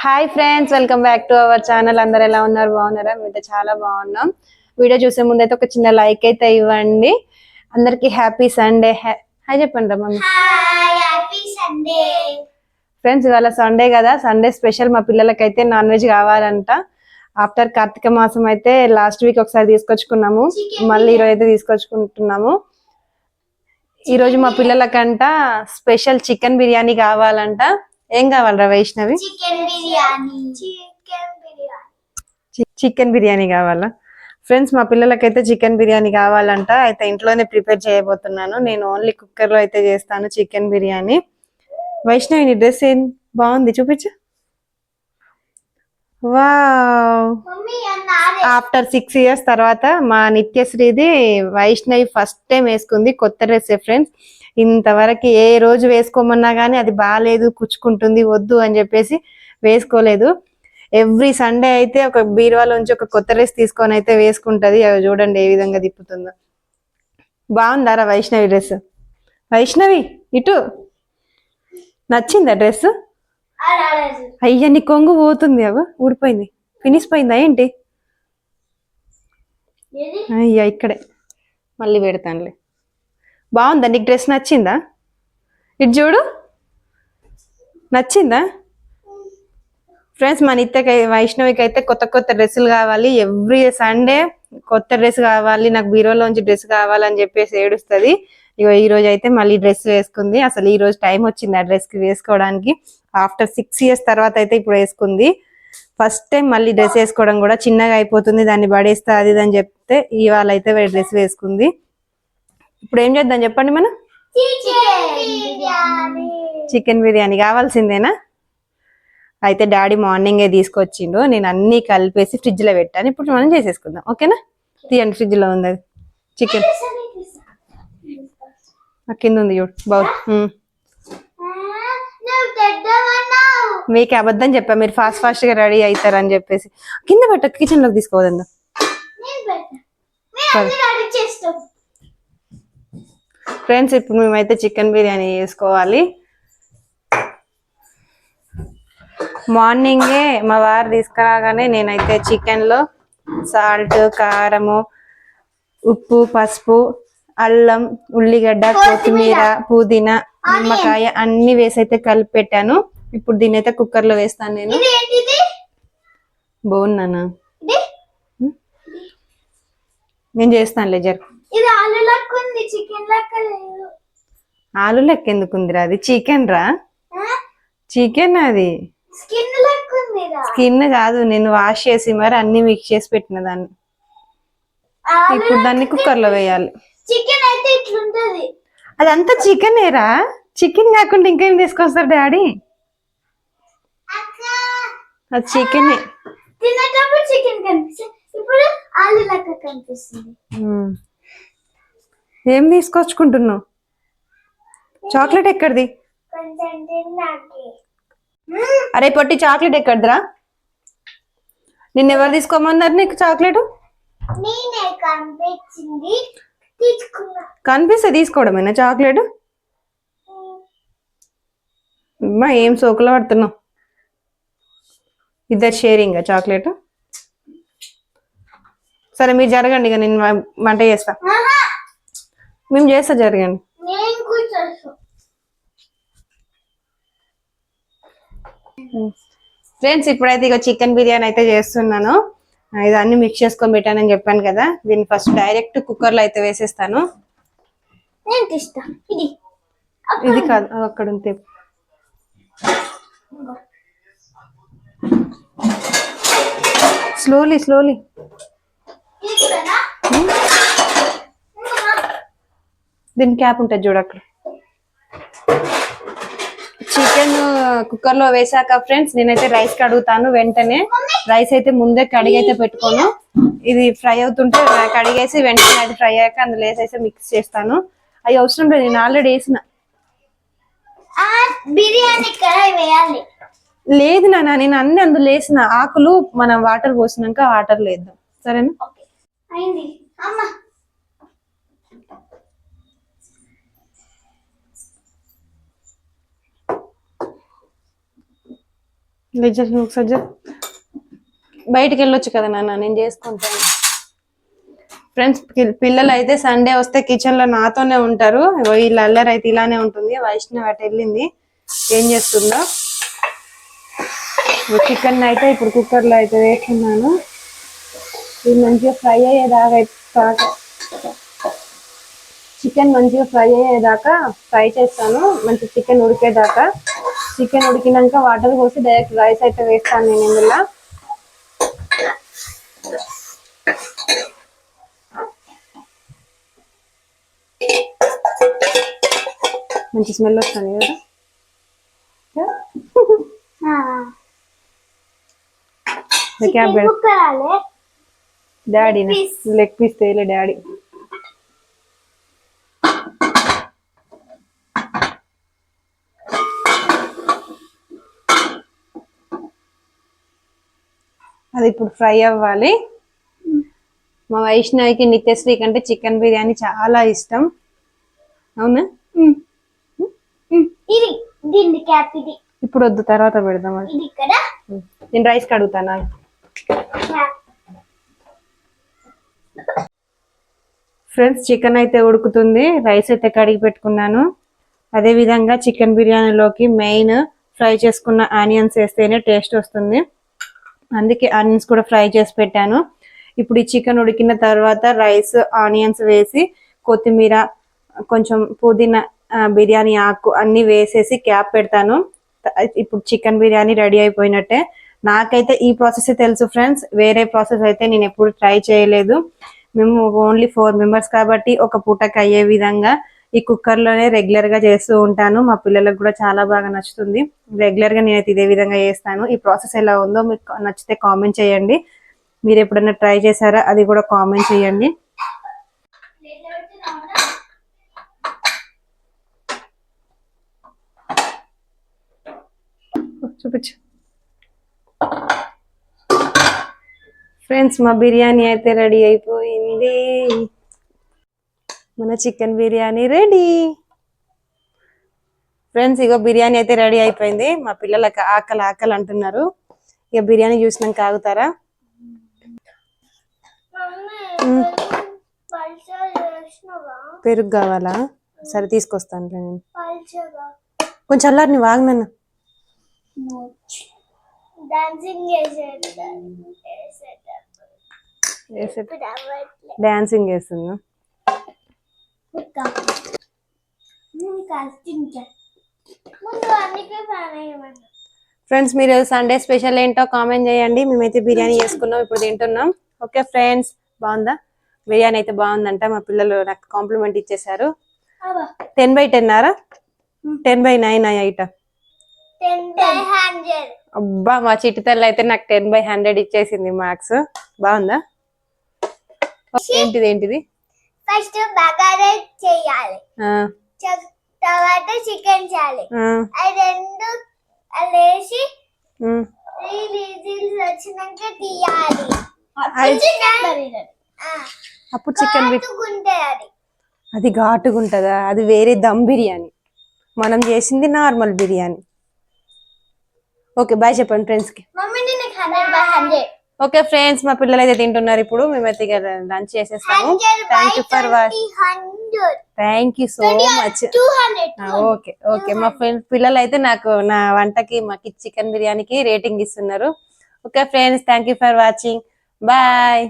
Hi friends welcome back to our channel అందరు ఎలా ఉన్నారు? బాగున్నారా? మేమైతే చాలా బాగున్నాం. వీడియో చూసే ముందు అయితే ఒక చిన్న లైక్ అయితే ఇవ్వండి. అందరికి హ్యాపీ సండే హాయ్ చెప్పండి రా మమ్మీ. ఫ్రెండ్స్ ఇవాళ సండే కదా. సండే స్పెషల్ మా పిల్లలకైతే నాన్ వెజ్ కావాలంట. ఆఫ్టర్ కార్తీక మాసం అయితే లాస్ట్ వీక్ ఒకసారి తీసుకొచ్చుకున్నాము. మళ్ళీ ఈరోజు అయితే తీసుకొచ్చుకుంటున్నాము. ఈ రోజు మా పిల్లలకంట స్పెషల్ చికెన్ బిర్యానీ కావాలంట. ఏం కావాలరా వైష్ణవి? చికెన్ బిర్యానీ కావాలా? ఫ్రెండ్స్ మా పిల్లలకైతే చికెన్ బిర్యానీ కావాలంట. అయితే ఇంట్లోనే ప్రిపేర్ చేయబోతున్నాను. నేను ఓన్లీ కుక్కర్లో అయితే చేస్తాను చికెన్ బిర్యానీ. వైష్ణవి నీ డ్రెస్ ఏం బాగుంది? చూపించు. వా ఆఫ్టర్ సిక్స్ ఇయర్స్ తర్వాత మా నిత్యశ్రీది వైష్ణవి ఫస్ట్ టైం వేసుకుంది కొత్త డ్రెస్ ఫ్రెండ్స్ ఇంతవరకు ఏ రోజు వేసుకోమన్నా కానీ అది బాగాలేదు కుచ్చుకుంటుంది వద్దు అని చెప్పేసి వేసుకోలేదు. ఎవ్రీ సండే అయితే ఒక బీరువాలోంచి ఒక కొత్త డ్రెస్ తీసుకొని అయితే వేసుకుంటది. అవి చూడండి ఏ విధంగా తిప్పుతుందో. బాగుందారా వైష్ణవి డ్రెస్? వైష్ణవి ఇటు. నచ్చిందా డ్రెస్? ఆడాలేదు అయ్యా నీ కొంగు పోతుంది అవ ఊడిపోయింది. ఫినిష్ పోయిందా ఏంటి? అయ్యా ఇక్కడే. మళ్ళీ పెడతానులే. బాగుందా? నీకు డ్రెస్ నచ్చిందా? ఇటు చూడు. నచ్చిందా? ఫ్రెండ్స్ మన ఇత్తకి వైష్ణవికి అయితే కొత్త కొత్త డ్రెస్సులు కావాలి. ఎవ్రీ సండే కొత్త డ్రెస్ కావాలి. నాకు బీరోలోంచి డ్రెస్ కావాలని చెప్పేసి ఏడుస్తుంది. ఇగో ఈ రోజు అయితే మళ్ళీ డ్రెస్ వేసుకుంది. అసలు ఈ రోజు టైం వచ్చింది ఆ డ్రెస్ వేసుకోవడానికి. ఆఫ్టర్ సిక్స్ ఇయర్స్ తర్వాత అయితే ఇప్పుడు వేసుకుంది. ఫస్ట్ టైం మళ్ళీ డ్రెస్ వేసుకోవడం కూడా చిన్నగా అయిపోతుంది. దాన్ని పడేస్తా అది అని చెప్తే ఇవాళ అయితే డ్రెస్ వేసుకుంది. ఇప్పుడు ఏం చేద్దాం చెప్పండి మనం? చికెన్ బిర్యానీ కావాల్సిందేనా? అయితే డాడీ మార్నింగే తీసుకొచ్చిండు. నేను అన్ని కలిపేసి ఫ్రిడ్జ్లో పెట్టాను. ఇప్పుడు మనం చేసేసుకుందాం. ఓకేనా? తీయండి ఫ్రిడ్జ్లో ఉంది. అది చికెన్ కింద ఉంది చూడు. బౌల్. మీకు అబద్ధం చెప్పా. మీరు ఫాస్ట్ ఫాస్ట్గా రెడీ అవుతారని చెప్పేసి. కింద పెట్ట కిచెన్లోకి తీసుకోవద్దు నేను పెడతా మేము అన్ని రెడీ చేస్తాం ఫ్రెండ్స్ ఇప్పుడు మేమైతే చికెన్ బిర్యానీ చేసుకోవాలి. మార్నింగే మా వారు తీసుకురాగానే నేనైతే చికెన్లో సాల్ట్ కారము ఉప్పు పసుపు అల్లం ఉల్లిగడ్డ కొత్తిమీర. పుదీనా నిమ్మకాయ అన్ని వేసి అయితే కలిపి పెట్టాను ఇప్పుడు దీన్ని అయితే కుక్కర్లో వేస్తాను నేను బాగున్నానా నేను చేస్తానులే జర ఇది ఆలు లెక్క ఉంది చికెన్ లెక్క లేదు ఆలు లెక్క ఎందుకుందిరా అది చికెన్ రా చికెన్ అది. స్కిన్ లెక్క స్కిన్ కాదు నేను వాష్ చేసి మరి అన్ని మిక్స్ చేసి పెట్టిన దాన్ని. ఇప్పుడు దాన్ని కుక్కర్లో వేయాలి. చికెన్ అయితే ఇట్లుంటది. అదంతా చికెన్ ఏరా చికెన్ కాకుండా ఇంకేం తీసుకొస్తారు డాడీ? అది చికెన్. తినేటప్పుడు చికెన్ కనిపిస్తుంది. ఇప్పుడు ఆలు లెక్క కనిపిస్తుంది. ఏం తీసుకొచ్చుకుంటున్నావు? చాక్లెట్ ఎక్కడిది? అరే పొట్టి చాక్లెట్ ఎక్కడిదిరా? నిన్న ఎవరు తీసుకోమన్నారు నీకు చాక్లెట్? కనిపిస్తే తీసుకోవడమేనా చాక్లెట్? అమ్మా ఏం సోకులో పడుతున్నావు? ఇద్దరు షేరింగ్ చాక్లెట్? సరే మీరు జరగండి ఇక నేను వంట చేస్తా. మేము చేస్తా జరగండి. ఫ్రెండ్స్ ఇప్పుడైతే ఇక చికెన్ బిర్యానీ అయితే చేస్తున్నాను. ఆ, ఇదన్నీ మిక్స్ చేసుకొని పెట్టానని చెప్పాను కదా. దీన్ని ఫస్ట్ డైరెక్ట్ కుక్కర్లో అయితే వేసేస్తాను. ఇది. ఇది కాదు అక్కడ ఉంటే. స్లోలీ స్లోలీ దీని క్యాప్ ఉంటుంది చూడు అక్కడ. చికెన్ కుక్కర్లో వేసాక ఫ్రెండ్స్ నేనైతే రైస్ కడుగుతాను వెంటనే. రైస్ అయితే ముందే కడిగి అయితే పెట్టుకోను. ఇది ఫ్రై అవుతుంటే కడిగేసి వెంటనే అది ఫ్రై అయ్యాక అందులో వేసేసి మిక్స్ చేస్తాను. అవి అవసరం లేదు నేను ఆల్రెడీ వేసిన. లేదు నాన్న నేను అన్ని అందులో వేసిన. ఆకులు మనం వాటర్ పోసినాక వాటర్ వేద్దాం. సరేనా? లెజర్ ఒకసారి బయటికి వెళ్ళొచ్చు కదా నాన్న నేను చేసుకుంటాను. ఫ్రెండ్స్ పిల్లలు అయితే సండే వస్తే కిచెన్లో నాతోనే ఉంటారు. వీళ్ళ అల్లరి అయితే ఇలానే ఉంటుంది. వైష్ణవ్ అటు వెళ్ళింది. ఏం చేస్తుందో. చికెన్ అయితే ఇప్పుడు కుక్కర్లో అయితే వేస్తున్నాను. ఇది మంచిగా ఫ్రై అయ్యేదాకా అయితే చికెన్ మంచిగా ఫ్రై అయ్యేదాకా ఫ్రై చేస్తాను. మంచి చికెన్ ఉడికేదాకా. చికెన్ ఉడికినాక వాటర్ పోసి డైరెక్ట్ రైస్ అయితే వేస్తాను నేను ఇందులో. మంచి స్మెల్ వస్తుంది కదా? డాడీ లెగ్ పీస్ తేలే డాడీ అది ఇప్పుడు ఫ్రై అవ్వాలి. మా వైష్ణవికి నిత్యశ్రీ కంటే చికెన్ బిర్యానీ చాలా ఇష్టం. అవునా? ఇది దీన్ని క్యాప్ ఇది. ఇప్పుడు వద్దు తర్వాత పెడదాం అది. ఇది ఇక్కడ. నేను రైస్ కడుగుతాను? ఫ్రెండ్స్ చికెన్ అయితే ఉడుకుతుంది. రైస్ అయితే కడిగి పెట్టుకున్నాను. అదే విధంగా చికెన్ బిర్యానీలోకి మెయిన్ ఫ్రై చేసుకున్న ఆనియన్స్ వేస్తేనే టేస్ట్ వస్తుంది. అందుకే ఆనియన్స్ కూడా ఫ్రై చేసి పెట్టాను. ఇప్పుడు ఈ చికెన్ ఉడికిన తర్వాత రైస్ ఆనియన్స్ వేసి కొత్తిమీర కొంచెం పుదీనా బిర్యానీ ఆకు అన్ని వేసేసి క్యాప్ పెడతాను. ఇప్పుడు చికెన్ బిర్యానీ రెడీ అయిపోయినట్టే. నాకైతే ఈ ప్రాసెస్ తెలుసు ఫ్రెండ్స్. వేరే ప్రాసెస్ అయితే నేను ఎప్పుడు ట్రై చేయలేదు. మేము ఓన్లీ ఫోర్ మెంబర్స్ కాబట్టి ఒక పూటకి అయ్యే విధంగా ఈ కుక్కర్లోనే రెగ్యులర్గా చేస్తూ ఉంటాను. మా పిల్లలకు కూడా చాలా బాగా నచ్చుతుంది. రెగ్యులర్గా నేనైతే ఇదే విధంగా చేస్తాను. ఈ ప్రాసెస్ ఎలా ఉందో మీకు నచ్చితే కామెంట్ చేయండి. మీరు ఎప్పుడైనా ట్రై చేశారా? అది కూడా కామెంట్ చేయండి. చూపించు. ఫ్రెండ్స్ మా బిర్యానీ అయితే రెడీ అయిపోయింది. మన చికెన్ బిర్యానీ రెడీ. ఫ్రెండ్స్ ఇగో బిర్యానీ అయితే రెడీ అయిపోయింది. మా పిల్లలకి ఆకలి ఆకలి అంటున్నారు. ఇక బిర్యానీ చూసినాక ఆగుతారా? పెరుగు కావాలా? సరే తీసుకొస్తాను నేను. కొంచెం అల్లారి నీ వాగినన్న డాన్సింగ్ చేసేటప్పుడు ఇప్పుడు అవ్వట్లే డాన్సింగ్ చేస్తున్నా కుక్క ఫ్రెండ్స్ మీరు సండే స్పెషల్ ఏంటో కామెంట్ చేయండి. మేమైతే బిర్యానీ చేసుకున్నాం ఇప్పుడు తింటున్నాం. ఓకే ఫ్రెండ్స్ బాగుందా? బిర్యానీ అయితే బాగుందంట. మా పిల్లలు నాకు కాంప్లిమెంట్ ఇచ్చేసారు టెన్ బై టెన్ ఆరా? టెన్ బై నైన్ హండ్రెడ్ అబ్బా మా చిట్టి తల్లి అయితే నాకు టెన్ బై హండ్రెడ్ ఇచ్చేసింది మార్క్స్ బాగుందా? ఏంటిది ఏంటిది? ఫస్ట్ బగారా చేయాలి. తర్వాత చికెన్ చేయాలి. అది రెండు లేచి ఉమ్. త్రీ విజిల్స్ వచ్చినాక తీయాలి. అప్పుడు చికెన్ అది. ఘాటుగా ఉంటుందా అది వేరే దమ్ బిర్యానీ. మనం చేసింది నార్మల్ బిర్యానీ. ఓకే బాయ్ చెప్పండి ఫ్రెండ్స్కి మమ్మీ నేను hundred by hundred. Okay friends మా పిల్లలు అయితే తింటున్నారు ఇప్పుడు. మేమైతే ఇక లంచ్ చేసేస్తాము. Thank you for watch thank you so much okay okay. మా ఫ్రెండ్ పిల్లలు అయితే నాకు నా వంటకి మాకి చికెన్ బిర్యానీకి రేటింగ్ ఇస్తున్నారు. Okay friends thank you for watching bye